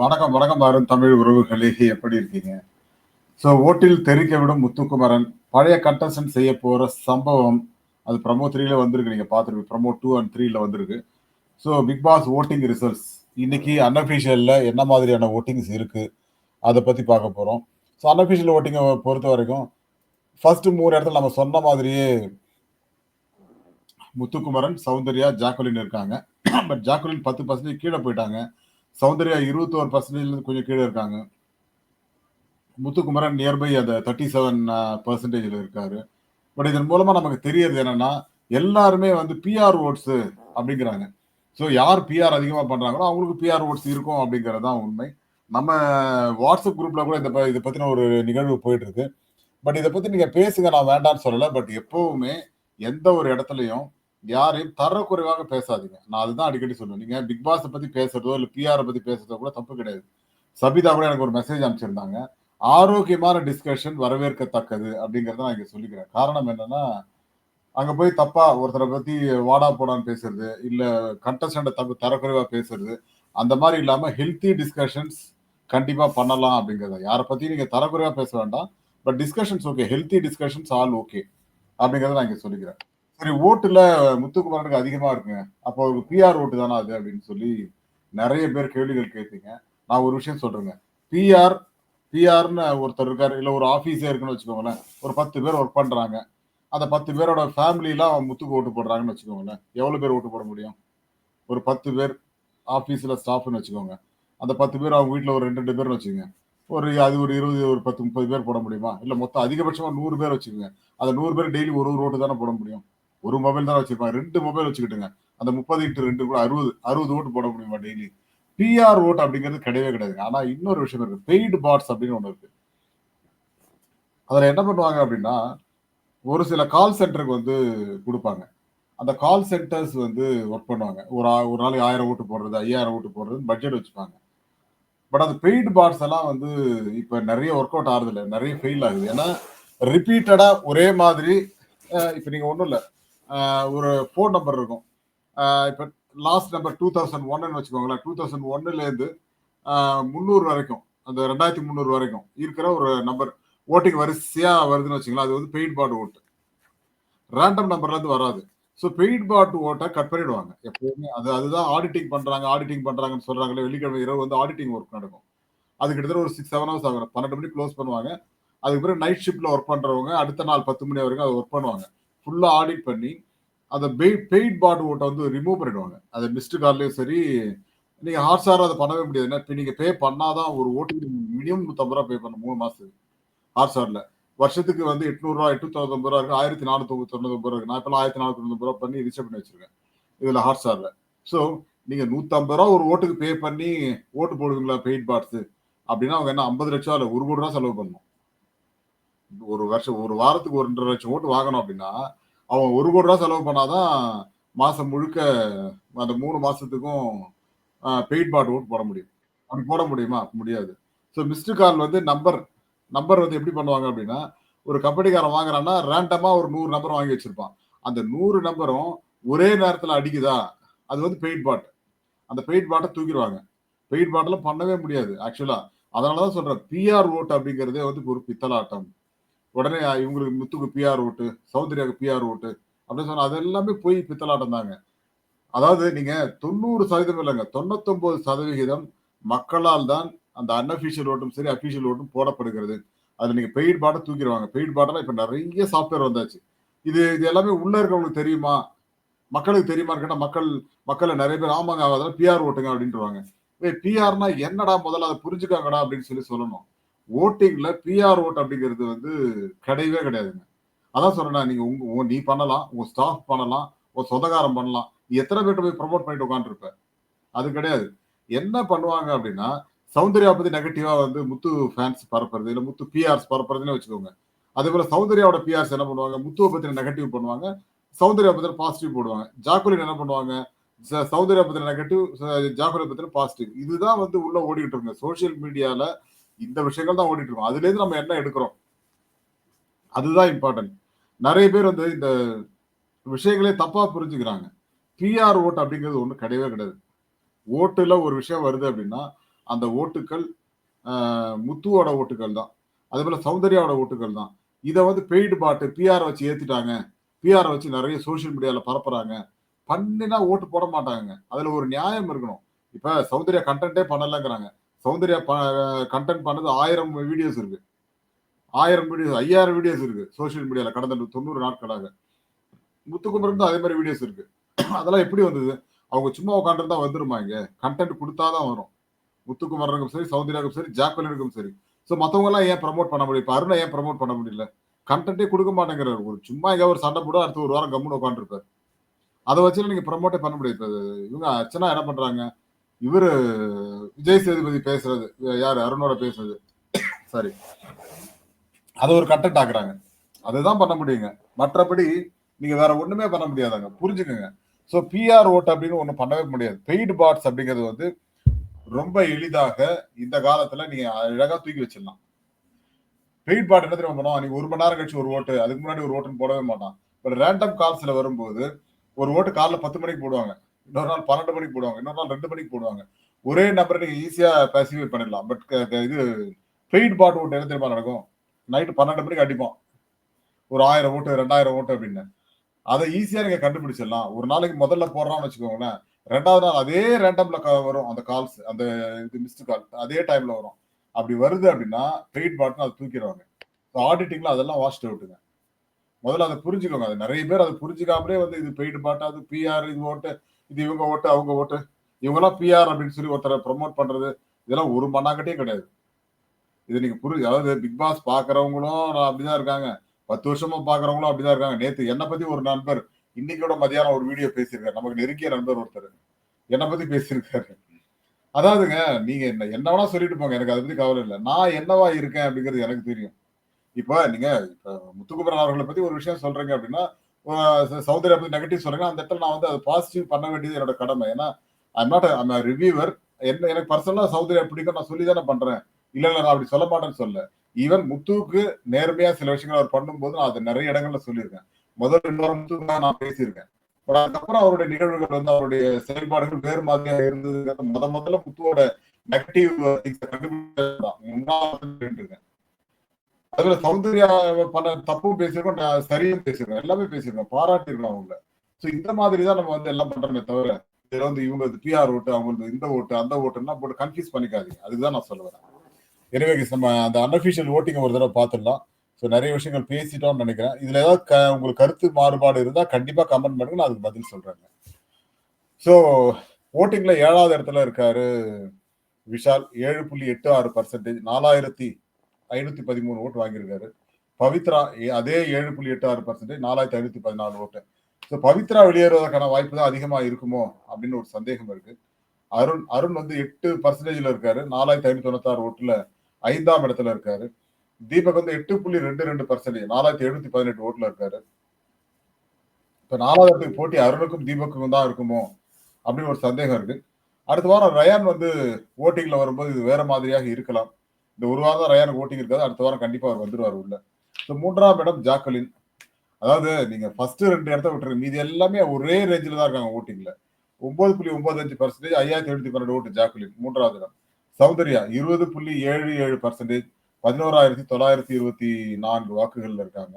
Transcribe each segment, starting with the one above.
வணக்கம் வணக்கம் அருண் தமிழ் உறவுகளே எப்படி இருக்கீங்க? ஸோ ஓட்டில் தெரிக்க விடும் முத்துக்குமரன் பழைய கண்டஸ்டன்ட் செய்ய போகிற சம்பவம் அது ப்ரமோ த்ரீல வந்திருக்கு நீங்கள் பார்த்துருக்கு ப்ரமோ டூ அண்ட் த்ரீல வந்திருக்கு. So Bigg Boss voting results இன்னைக்கு அன்அஃபிஷியலில் என்ன மாதிரியான ஓட்டிங்ஸ் இருக்குது அதை பற்றி பார்க்க போகிறோம் ஸோ அன்அஃபிஷியல் ஓட்டிங்கை பொறுத்த வரைக்கும் ஃபர்ஸ்ட் மூணு இடத்துல நம்ம சொன்ன மாதிரியே முத்துக்குமரன் சௌந்தர்யா ஜாக்குலின் இருக்காங்க. பட் ஜாக்குலின் பத்து பர்சன்டேஜ் கீழே போயிட்டாங்க. சௌந்தர்யா இருபத்தோரு பர்சன்டேஜ்லேருந்து கொஞ்சம் கீழே இருக்காங்க. முத்துக்குமரன் நியர்பை அந்த தேர்ட்டி செவன் பர்சன்டேஜில் இருக்காரு. பட் இதன் மூலமா நமக்கு தெரியறது என்னன்னா எல்லாருமே வந்து பிஆர் ஓட்ஸ் அப்படிங்கிறாங்க. ஸோ யார் பிஆர் அதிகமாக பண்றாங்களோ அவங்களுக்கு பிஆர் ஓட்ஸ் இருக்கும் அப்படிங்கிறது தான் உண்மை. நம்ம வாட்ஸ்அப் குரூப்ல கூட இந்த ப- இதை பத்தின ஒரு நிகழ்வு போயிட்டு இருக்கு பட் இதை பத்தி நீங்க பேசுங்க நான் வேண்டாம்னு சொல்லலை. பட் எப்பவுமே எந்த ஒரு இடத்துலையும் யாரையும் தரக்குறைவாக பேசாதீங்க. நான் அதுதான் அடிக்கடி சொல்லுவேன் நீங்க பிக் பாஸை பத்தி பேசுறதோ இல்ல பிஆரை பத்தி பேசுறதோ கூட தப்பு கிடையாது. சபிதா கூட எனக்கு ஒரு மெசேஜ் அனுப்பிச்சிருந்தாங்க. ஆரோக்கியமான டிஸ்கஷன் வரவேற்கத்தக்கது அப்படிங்கறத நான் இங்க சொல்லிக்கிறேன். காரணம் என்னன்னா அங்க போய் தப்பா ஒருத்தரை பத்தி வாடா போடான்னு பேசுறது இல்ல கண்டஸ்டண்ட தப்பு தரக்குறைவா பேசுறது அந்த மாதிரி இல்லாம ஹெல்த்தி டிஸ்கஷன்ஸ் கண்டிப்பா பண்ணலாம் அப்படிங்கறத. யாரை பத்தி நீங்க தரக்குறைவா பேச வேண்டாம். But discussions okay healthy discussions all okay அப்படிங்கறத நான் இங்க சொல்லிக்கிறேன். சரி ஓட்டுல முத்துக்குமாரனுக்கு அதிகமா இருக்குங்க. அப்போ ஒரு பிஆர் ஓட்டு தானே அது அப்படின்னு சொல்லி நிறைய பேர் கேள்விகள் கேட்பீங்க நான் ஒரு விஷயம் சொல்றேங்க. பிஆர் பிஆர்னு ஒருத்தர் இருக்காரு இல்ல ஒரு ஆபீஸே இருக்குன்னு வச்சுக்கோங்களேன். ஒரு பத்து பேர் ஒர்க் பண்றாங்க. அந்த பத்து பேரோட ஃபேமிலிலாம் முத்துக்கு ஓட்டு போடுறாங்கன்னு வச்சுக்கோங்களேன். எவ்வளவு பேர் ஓட்டு போட முடியும்? ஒரு பத்து பேர் ஆபீஸ்ல ஸ்டாஃப்னு வச்சுக்கோங்க. அந்த பத்து பேர் அவங்க வீட்டில் ஒரு ரெண்டு ரெண்டு பேர்னு வச்சுக்கோங்க. ஒரு அது ஒரு இருபது ஒரு பத்து முப்பது பேர் போட முடியுமா? இல்ல மொத்தம் அதிகபட்சமா நூறு பேர் வச்சுக்கோங்க. அந்த நூறு பேர் டெய்லி ஒரு ஒரு ஓட்டு தானே போட முடியும்? ஒரு மொபைல் தான் வச்சிருப்பாங்க. ரெண்டு மொபைல் வச்சுக்கிட்டுங்க. அந்த முப்பது இன்ட்டு ரெண்டு கூட அறுபது அறுபது ஓட்டு போட முடியுமா டெய்லி பிஆர் ஓட் அப்படிங்கிறது கிடையவே கிடையாதுங்க ஆனா இன்னொரு விஷயம் இருக்கு. பெய்டு பாட்ஸ் அப்படின்னு ஒன்று இருக்கு. அதில் என்ன பண்ணுவாங்க அப்படின்னா ஒரு சில கால் சென்டருக்கு வந்து கொடுப்பாங்க. அந்த கால் சென்டர்ஸ் வந்து ஒர்க் பண்ணுவாங்க. ஒரு ஒரு நாளைக்கு ஆயிரம் ஓட்டு போடுறது ஐயாயிரம் ஓட்டு போடுறது பட்ஜெட் வச்சுப்பாங்க. பட் அந்த பெய்டு பாட்ஸ் எல்லாம் வந்து இப்போ நிறைய ஒர்க் அவுட் ஆகுது இல்லை நிறைய ஃபெயில் ஆகுது. ஏன்னா ரிப்பீட்டடாக ஒரே மாதிரி இப்போ நீங்கள் ஒன்றும் இல்லை. ஒரு ஃபோன் நம்பர் இருக்கும். இப்போ லாஸ்ட் நம்பர் டூ தௌசண்ட் ஒன்னு வச்சுக்கோங்களேன். டூ தௌசண்ட் ஒன்னுலேருந்து முந்நூறு வரைக்கும். அந்த ரெண்டாயிரத்தி முந்நூறு வரைக்கும் இருக்கிற ஒரு நம்பர் ஓட்டிங் வரிசையாக வருதுன்னு வச்சுக்கலாம் அது வந்து பெய்ட் பாட் ஓட்டு. ரேண்டம் நம்பர்லேருந்து வராது. ஸோ பெய்ட் பாட் ஓட்டை கட் பண்ணிடுவாங்க. எப்பவுமே அது அதுதான் ஆடிட்டிங் பண்ணுறாங்க ஆடிட்டிங் பண்ணுறாங்கன்னு சொல்கிறாங்களே வெள்ளிக்கிழமை இரவு வந்து ஆடிட்டிங் ஒர்க் நடக்கும். அது கிட்டத்தட்ட ஒரு சிக்ஸ் செவன் ஹவர்ஸ் ஆகும். பன்னெண்டு மணிக்கு க்ளோஸ் பண்ணுவாங்க. அதுக்கு பிறகு நைட் ஷிஃப்ட்டில் ஒர்க் பண்ணுறவங்க அடுத்த நாள் பத்து மணி வரைக்கும் அதை ஒர்க் பண்ணுவாங்க. ஃபுல்லாக ஆடிட் பண்ணி அந்த பெய்ட் பாட் ஓட்டை வந்து ரிமூவ் பண்ணிடுவாங்க. அது மிஸ்டு கார்லயும் சரி நீங்க ஹாட் அதை பண்ணவே முடியாது. ஏன்னா இப்போ நீங்க பே பண்ணாதான் ஒரு ஓட்டுக்கு மினிமம் நூற்றம்பது ரூபா பே பண்ண மூணு மாசத்துக்கு ஹாட் வருஷத்துக்கு வந்து எட்நூறுரூவா எட்நூத்தி தொண்ணூத்தொம்பது ரூபா இருக்கு. ஆயிரத்தி நானூத்தி தொண்ணூத்தொம்பது ரூபா இருக்கு. நான் இப்பெல்லாம் ஆயிரத்தி நானூத்தி தொண்ணூத்தொம்பது ரூபா பண்ணி ரிசர்வ் பண்ணி வச்சிருக்கேன். இதுல ஹாட் ஸோ நீங்க நூத்தம்பது ரூபா ஒரு ஓட்டுக்கு பே பண்ணி ஓட்டு போடுவீங்களா பெயிட் பாட்ஸு அப்படின்னா அவங்க என்ன ஐம்பது லட்சம் இல்லை ஒரு கோடி ரூபா செலவு பண்ணணும். ஒரு வருஷம் ஒரு வாரத்துக்கு ஒரு ரெண்டரை லட்சம் ஓட்டு வாங்கணும் அப்படின்னா அவன் ஒரு கோடி ரூபா செலவு பண்ணாதான் மாசம் முழுக்க அந்த மூணு மாசத்துக்கும் பெய்ட் பாட் ஓட்டு போட முடியும். அப்படி போட முடியுமா? முடியாது. ஸோ மிஸ்டு கால் வந்து நம்பர் நம்பர் வந்து எப்படி பண்ணுவாங்க அப்படின்னா ஒரு கபடிக்காரன் வாங்குறான்னா ரேண்டமா ஒரு நூறு நம்பர் வாங்கி வச்சிருப்பான். அந்த நூறு நம்பரும் ஒரே நேரத்தில் அடிக்குதா? அது வந்து பெயிட் பாட் அந்த பெயிட் பாட்டை தூக்கிடுவாங்க. பெயிட் பாட்டில் பண்ணவே முடியாது ஆக்சுவலா அதனாலதான் சொல்றேன் பிஆர் ஓட்டு அப்படிங்கிறதே வந்து ஒரு பித்தலாட்டம். உடனே இவங்களுக்கு முத்துக்கு பிஆர் ஓட்டு சௌந்தர்யாவுக்கு பிஆர் ஓட்டு அப்படின்னு சொன்னா அது எல்லாமே போய் பித்தலாட்டம் தாங்க அதாவது நீங்க தொண்ணூறு சதவீதம் இல்லைங்க தொண்ணூத்தொன்பது சதவிகிதம் மக்களால் தான் அந்த அன்அபிஷியல் ஓட்டும் சரி அபிஷியல் ஓட்டும் போடப்படுகிறது. அதில் நீங்க பெய்ட் பாட்டை தூக்கிடுவாங்க. பெய்ட் பாட்டெல்லாம் இப்ப நிறைய சாஃப்ட்வேர் வந்தாச்சு. இது இது எல்லாமே உள்ள இருக்கவங்களுக்கு தெரியுமா? மக்களுக்கு தெரியுமா கேட்டால் மக்கள் மக்களை நிறைய பேர் ஆமாங்க அதெல்லாம் பிஆர் ஓட்டுங்க அப்படின்ட்டுருவாங்க ஏய் பிஆர்னா என்னடா முதல்ல அதை புரிஞ்சுக்காங்கடா அப்படின்னு சொல்லி சொல்லணும். ஓட்டிங்ல பிஆர் ஓட் அப்படிங்கிறது வந்து கிடையவே கிடையாதுங்க. அதான் சொல்றேன் நீங்க உங்க உங்க- நீ பண்ணலாம் உங்க ஸ்டாஃப் பண்ணலாம் உங்க சொந்தக்காரம் பண்ணலாம். நீ எத்தனை பேர்ட்ட போய் ப்ரமோட் பண்ணிட்டு உட்காந்துருப்ப அது கிடையாது. என்ன பண்ணுவாங்க அப்படின்னா சௌந்தர்யா பத்தி நெகட்டிவா வந்து முத்து ஃபேன்ஸ் பரப்புறது இல்ல முத்து பிஆர்ஸ் பரப்புறதுன்னு வச்சுக்கோங்க. அதே போல சௌந்தர்யாவோட பிஆர்ஸ் என்ன பண்ணுவாங்க? முத்துவை பத்தின நெகட்டிவ் பண்ணுவாங்க? சௌந்தர்யா பத்தின பாசிட்டிவ் போடுவாங்க? ஜாக்குலின் என்ன பண்ணுவாங்க? ச- சௌந்தர்யா பத்தின நெகட்டிவ் ஜாக்குலின் பத்தின பாசிட்டிவ் இதுதான் வந்து உள்ள ஓடிக்கிட்டு இருக்குங்க. சோஷியல் மீடியால இந்த விஷயங்கள் தான் ஓடிட்டு இருக்கோம் அதுலேருந்து நம்ம என்ன எடுக்கிறோம்? அதுதான் இம்பார்ட்டன்ட் நிறைய பேர் வந்து இந்த விஷயங்களே தப்பா புரிஞ்சுக்கிறாங்க. பிஆர் ஓட்டு அப்படிங்கிறது ஒன்றும் கிடையவே கிடையாது. ஓட்டுல ஒரு விஷயம் வருது அப்படின்னா அந்த ஓட்டுக்கள் முத்துவோட ஓட்டுகள் தான். அதே போல சௌந்தர்யாவோட ஓட்டுகள் தான். இதை வந்து பெய்டு பாட்டு பிஆர் வச்சு ஏத்திட்டாங்க. பிஆர் வச்சு நிறைய சோஷியல் மீடியால பரப்புறாங்க. பண்ணினா ஓட்டு போட மாட்டாங்க அதுல ஒரு நியாயம் இருக்கணும். இப்ப சௌந்தர்யா கண்டென்ட்டே பண்ணலங்கிறாங்க. சௌந்தர்யா கண்டென்ட் பண்ணது ஆயிரம் வீடியோஸ் இருக்கு. ஆயிரம் வீடியோஸ் ஐயாயிரம் வீடியோஸ் இருக்கு சோஷியல் மீடியால கடந்த தொண்ணூறு நாட்களாக. முத்துக்குமரன் அதே மாதிரி வீடியோஸ் இருக்கு. அதெல்லாம் எப்படி வந்தது? அவங்க சும்மா உட்காந்துருந்தா வந்துருமா இங்க? கண்டென்ட் கொடுத்தாதான் வரும். முத்துக்குமரனுக்கும் சரி சௌந்தர்யாக்கும் சரி ஜாக்வலினுக்கும் சரி. ஸோ மற்றவங்க எல்லாம் ஏன் ப்ரமோட் பண்ண முடியும் இப்போ அருணை ஏன் ப்ரமோட் பண்ண முடியல? கண்டென்ட்டே கொடுக்க மாட்டேங்கிறார். ஒரு சும்மா எங்கே ஒரு சண்டை போட அடுத்து ஒரு வாரம் கம்முன்னு உட்காந்துருப்பார் அதை வச்சு நீங்கள் ப்ரமோட்டே பண்ண முடியாது. இவங்க அர்ச்சனா என்ன பண்ணுறாங்க இவர் விஜய் சேதுபதி பேசுறது யாரு? அருணோட பேசுறது. சாரி. அதை ஒரு கண்டென்ட் ஆக்குறாங்க. அதுதான் பண்ண முடியுங்க. மற்றபடி நீங்க வேற ஒண்ணுமே பண்ண முடியாதாங்க. புரிஞ்சுக்கோங்க. ஸோ பிஆர் ஓட் அப்படின்னு ஒண்ணு பண்ணவே முடியாது. பெய்டு பாட்ஸ் அப்படிங்கிறது வந்து ரொம்ப எளிதாக இந்த காலத்துல நீங்க அழகா தூக்கி வச்சிடலாம். பெய்ட் பாட் என்ன தெரியுமா பண்ணுவோம் நீங்க ஒரு மணி நேரம் கழிச்சு ஒரு ஓட்டு அதுக்கு முன்னாடி ஒரு ஓட்டுன்னு போடவே மாட்டான். பட் ரேண்டம் கால்ஸ்ல வரும்போது ஒரு ஓட்டு காலைல பத்து மணிக்கு போடுவாங்க. இன்னொரு நாள் பன்னெண்டு மணிக்கு போடுவாங்க. இன்னொரு நாள் ரெண்டு மணிக்கு போடுவாங்க. ஒரே நம்பரை நீங்க ஈஸியா பேசிஃபை பண்ணிடலாம். பட் இது பெய்ட் பாட் ஓட்டு என்ன தெரியுமா நடக்கும்? நைட்டு பன்னெண்டு மணிக்கு அடிப்போம். ஒரு ஆயிரம் ஓட்டு ரெண்டாயிரம் ஓட்டு அப்படின்னு. அதை ஈஸியா நீங்க கண்டுபிடிச்சிடலாம். ஒரு நாளைக்கு முதல்ல போடுறான்னு வச்சுக்கோங்களேன். ரெண்டாவது நாள் அதே ரேண்டம்ல வரும். அந்த கால்ஸ் அந்த இது மிஸ்டு கால் அதே டைம்ல வரும். அப்படி வருது அப்படின்னா பெய்ட் பாட்னு அதை தூக்கிடுவாங்க. ஸோ ஆடிட்டிங்ல அதெல்லாம் வாஷ்ட் அவுட்டுங்க முதல்ல அதை புரிஞ்சுக்கோங்க. அது நிறைய பேர் அதை புரிஞ்சுக்காமலே வந்து இது பெய்டு பாட்டு அது பிஆர் இது ஓட்டு இது இவங்க ஓட்டு அவங்க ஓட்டு. இவங்கெல்லாம் பிஆர் அப்படின்னு சொல்லி ஒருத்தரை ப்ரொமோட் பண்றது இதெல்லாம் ஒரு மண்ணாக்கட்டே கிடையாது. இது நீங்க புரிஞ்சு அதாவது பிக் பாஸ் பாக்குறவங்களும் அப்படிதான் இருக்காங்க. பத்து வருஷமா பாக்குறவங்களும் அப்படிதான் இருக்காங்க. நேத்து என்னை பத்தி ஒரு நண்பர் இன்னைக்கோட மதியானம் ஒரு வீடியோ பேசியிருக்காரு. நமக்கு நெருங்கிய நண்பர் ஒருத்தர். என்னை பத்தி பேசியிருக்காரு. அதாவதுங்க நீங்க என்ன என்ன வேணா சொல்லிட்டு போங்க. எனக்கு அதை பத்தி கவலை இல்லை. நான் என்னவா இருக்கேன் அப்படிங்கிறது எனக்கு தெரியும். இப்ப நீங்க இப்ப முத்துக்குமரன் அவர்களை பத்தி ஒரு விஷயம் சொல்றீங்க அப்படின்னா சௌந்தர்யா பத்தி நெகட்டிவ் சொல்றேங்க. அந்த இடத்துல நான் வந்து அது பாசிட்டிவ் பண்ண வேண்டியது என்னோட கடமை. ஏன்னா ஐம் நாட் ஐம் ரிவியூவர் என்ன எனக்கு பர்சனலா சௌந்தர்யா பிடிக்கும். நான் சொல்லி தானே பண்றேன். இல்ல இல்ல நான் அப்படி சொல்ல மாட்டேன்னு சொல்ல ஈவன் முத்துவுக்கு நேர்மையா சில விஷயங்கள் அவர் பண்ணும்போது நான் அதை நிறைய இடங்கள்ல சொல்லியிருக்கேன். முதல் இன்னொரு முத்துக்கு தான் நான் பேசியிருக்கேன். பட் அதுக்கப்புறம் அவருடைய நிகழ்வுகள் வந்து அவருடைய செயல்பாடுகள் வேறு மாதிரியா இருந்தது முத முதல்ல முத்துவோட நெகட்டிவ் இருக்கேன் அதுல சௌந்தர்யா பண்ண தப்பும் பேசியிருக்கோம் நான் சரியும் பேசியிருக்கோம் எல்லாமே பேசியிருக்கோம் பாராட்டியிருக்கோம் அவங்க சோ இந்த மாதிரி தான் நம்ம வந்து எல்லாம் பண்றோமே தவிர இதுல வந்து இவங்க பிஆர் ஓட்டு அவங்க இந்த ஓட்டு அந்த ஓட்டுன்னா போட்டு கன்ஃபியூஸ் பண்ணிக்காதீங்க. அதுதான் நான் சொல்ல வரேன். எனவே நம்ம அந்த அன்அஃபிஷியல் ஓட்டிங் ஒரு தடவை பார்த்துடலாம். ஸோ நிறைய விஷயங்கள் பேசிட்டோம்னு நினைக்கிறேன். இதுல ஏதாவது க உங்களுக்கு கருத்து மாறுபாடு இருந்தால் கண்டிப்பா கமெண்ட் பண்ணுங்க நான் அதுக்கு பதில் சொல்றேங்க. ஸோ ஓட்டிங்ல ஏழாவது இடத்துல இருக்காரு விஷால். ஏழு புள்ளி எட்டு ஆறு பர்சன்டேஜ் நாலாயிரத்தி ஐநூத்தி பதிமூணு ஓட்டு வாங்கியிருக்காரு. பவித்ரா அதே ஏழு புள்ளி எட்டு ஆறு பர்சன்டேஜ் நாலாயிரத்தி ஐநூத்தி பதினாலு ஓட்டு. ஸோ பவித்ரா வெளியேறுவதற்கான வாய்ப்பு தான் அதிகமா இருக்குமோ அப்படின்னு ஒரு சந்தேகம் இருக்கு. அருண் அருண் வந்து எட்டு பர்சன்டேஜ்ல இருக்காரு. நாலாயிரத்தி ஐநூத்தி தொண்ணூத்தாறு ஓட்டுல ஐந்தாம் இடத்துல இருக்காரு. தீபக் வந்து எட்டு புள்ளி ரெண்டு ரெண்டு பர்சன்டேஜ் நாலாயிரத்தி எழுநூத்தி பதினெட்டு ஓட்டுல இருக்காரு. இப்ப நாலாவது இடத்துக்கு போட்டி அருணுக்கும் தீபக்கும் தான் இருக்குமோ அப்படின்னு ஒரு சந்தேகம் இருக்கு. அடுத்த வாரம் ரயான் வந்து ஓட்டிங்ல வரும்போது இது வேற மாதிரியாக இருக்கலாம். இந்த ஒரு வாரம் தான் ரயானுக்கு ஓட்டிங் இருக்காது அடுத்த வாரம் கண்டிப்பா அவர் வந்துருவார் உள்ள ஸோ மூன்றாம் இடம் ஜாக்கலின் அதாவது நீங்க ஃபர்ஸ்ட் ரெண்டு இடத்த விட்டுருங்க. மீதி எல்லாமே ஒரே ரேஞ்சில் தான் இருக்காங்க ஓட்டிங்ல ஒன்பது புள்ளி ஒன்பது அஞ்சு பர்சன்டேஜ் ஐயாயிரத்தி எழுநூத்தி பன்னெண்டு ஓட்டு ஜாக்குலின் மூன்றாவது இடம். சௌந்தர்யா இருபது புள்ளி ஏழு ஏழு பர்சன்டேஜ் பதினோராயிரத்தி தொள்ளாயிரத்தி இருபத்தி நான்கு வாக்குகள்ல இருக்காங்க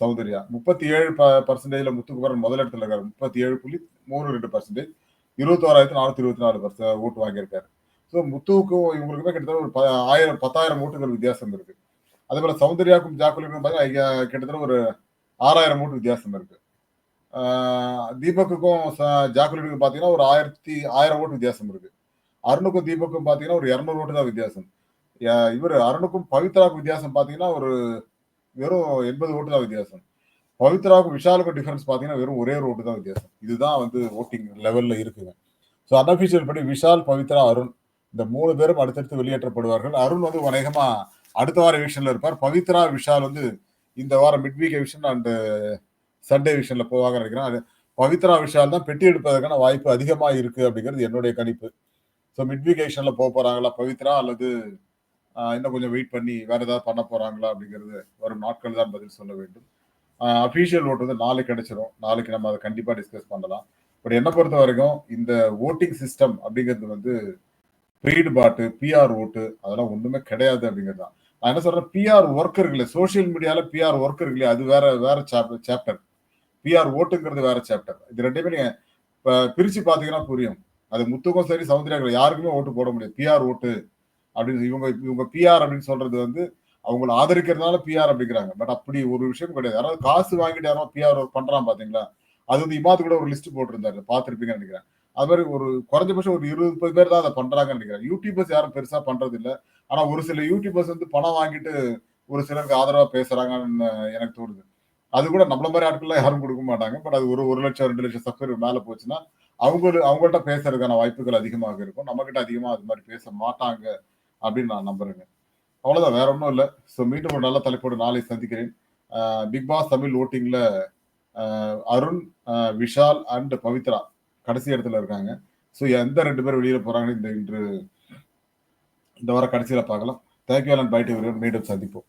சௌந்தர்யா. முப்பத்தி ஏழு பர்சன்டேஜ்ல முத்துக்குமரன் முதல் இடத்துல இருக்காரு. முப்பத்தி ஏழு புள்ளி மூணு ரெண்டு பர்சன்டேஜ் இருபத்தோராயிரத்தி நானூத்தி இருபத்தி நாலு பர்சன்ட் ஓட்டு வாங்கியிருக்காரு. ஸோ முத்துவுக்கும் இவங்களுக்குமே கிட்டத்தட்ட ஒரு ஆயிரம் பத்தாயிரம் ஓட்டுகள் வித்தியாசம் இருக்கு. அதே போல சௌந்தர்யாவுக்கும் ஜாக்குலிக்கும் பார்த்தீங்கன்னா கிட்டத்தட்ட ஒரு ஆறாயிரம் ஓட்டு வித்தியாசம் இருக்கு. தீபக்குக்கும் ஜாக்குலினுக்கும் பார்த்தீங்கன்னா ஒரு ஆயிரத்தி ஆயிரம் ஓட்டு வித்தியாசம் இருக்கு. அருணுக்கும் தீபக்கும் பார்த்தீங்கன்னா ஒரு இரநூறு ஓட்டு தான் வித்தியாசம். இவர் அருணுக்கும் பவித்ராவுக்கு வித்தியாசம் பார்த்தீங்கன்னா ஒரு வெறும் எண்பது ஓட்டு தான் வித்தியாசம். பவித்ராவுக்கும் விஷாலுக்கும் டிஃபரன்ஸ் பார்த்தீங்கன்னா வெறும் ஒரே ஒரு ஓட்டு தான் வித்தியாசம். இதுதான் வந்து ஓட்டிங் லெவலில் இருக்குங்க. ஸோ அன்அஃபிஷியல் படி விஷால் பவித்ரா அருண் இந்த மூணு பேரும் அடுத்தடுத்து வெளியேற்றப்படுவார்கள். அருண் வந்து அநேகமா அடுத்த வார எவிஷன்ல இருப்பார். பவித்ரா விஷால் வந்து இந்த வாரம் mid week eviction and Sunday விஷன்ல போவாங்க நினைக்கிறேன். அது பவித்ரா விஷால் தான் பெட்டி எடுப்பதற்கான வாய்ப்பு அதிகமா இருக்கு அப்படிங்கிறது என்னுடைய கணிப்பு. ஸோ மிட் வீக் எவிஷன்ல போக போறாங்களா பவித்ரா அல்லது இன்னும் கொஞ்சம் வெயிட் பண்ணி வேற ஏதாவது பண்ண போறாங்களா அப்படிங்கிறது வரும் நாட்கள் தான் பதில் சொல்ல வேண்டும். அஃபீஷியல் ஓட் வந்து நாளைக்கு கிடைச்சிடும் நாளைக்கு நம்ம அதை கண்டிப்பா டிஸ்கஸ் பண்ணலாம். பட் என்னை பொறுத்த வரைக்கும் இந்த ஓட்டிங் சிஸ்டம் அப்படிங்கிறது வந்து பெய்டு பாட்டு பிஆர் ஓட்டு அதெல்லாம் ஒண்ணுமே கிடையாது அப்படிங்கிறது தான் நான் என்ன சொல்றேன்? பிஆர் ஒர்க்கர்களே சோஷியல் மீடியால பிஆர் ஒர்க்கர்களே அது வேற வேற சாப்டர் பிஆர் ஓட்டுங்கிறது வேற சாப்டர் இது ரெண்டுமே நீங்க இப்போ பிரிச்சு பாத்தீங்கன்னா புரியும். அது முத்துக்கும் சரி சௌந்தர்யா யாருக்குமே ஓட்டு போட முடியாது. பிஆர் ஓட்டு அப்படின்னு இவங்க இவங்க பிஆர் அப்படின்னு சொல்றது வந்து அவங்கள ஆதரிக்கிறதுனால பிஆர் அப்படிங்கிறாங்க. பட் அப்படி ஒரு விஷயம் கிடையாது. யாராவது காசு வாங்கிட்டு யாரோ பிஆர் பண்றான் பாத்தீங்களா அது வந்து இமாத்து கூட ஒரு லிஸ்ட் போட்டிருந்தாரு. பார்த்துருப்பீங்கன்னு நினைக்கிறேன். அது மாதிரி ஒரு குறைஞ்சபட்சம் ஒரு இருபது முப்பது பேர் தான் அதை பண்றாங்கன்னு நினைக்கிறேன். யூடியூபர்ஸ் யாரும் பெருசா பண்றது இல்ல ஆனா ஒரு சில யூடியூபர்ஸ் வந்து பணம் வாங்கிட்டு ஒரு சிலருக்கு ஆதரவா பேசுறாங்கன்னு எனக்கு தோணுது. அது கூட நம்மள மாதிரி ஆட்கள்லாம் யாரும் கொடுக்க மாட்டாங்க. பட் அது ஒரு ஒரு லட்சம் ரெண்டு லட்சம் சப்ஸ்கிரைபர் மேல போச்சுன்னா அவங்க அவங்கள்ட்ட பேசுறதுக்கான வாய்ப்புகள் அதிகமாக இருக்கும். நம்ம கிட்ட அதிகமா அது மாதிரி பேச மாட்டாங்க அப்படின்னு நான் நம்புறேங்க. அவ்வளவுதான். வேற ஒன்றும் இல்லை. ஸோ மீண்டும் ஒரு நல்ல தலைப்போடு நாளை சந்திக்கிறேன். பிக் பாஸ் தமிழ் ஓட்டிங்ல அருண் விஷால் அண்ட் பவித்ரா. கடைசி இடத்துல இருக்காங்க. ஸோ எந்த ரெண்டு பேர் வெளியில போறாங்கன்னு இந்த இன்று இந்த வாரம் கடைசியில பார்க்கலாம். தேங்க்யூ அண்ட் பைட் மீண்டும் சந்திப்போம்.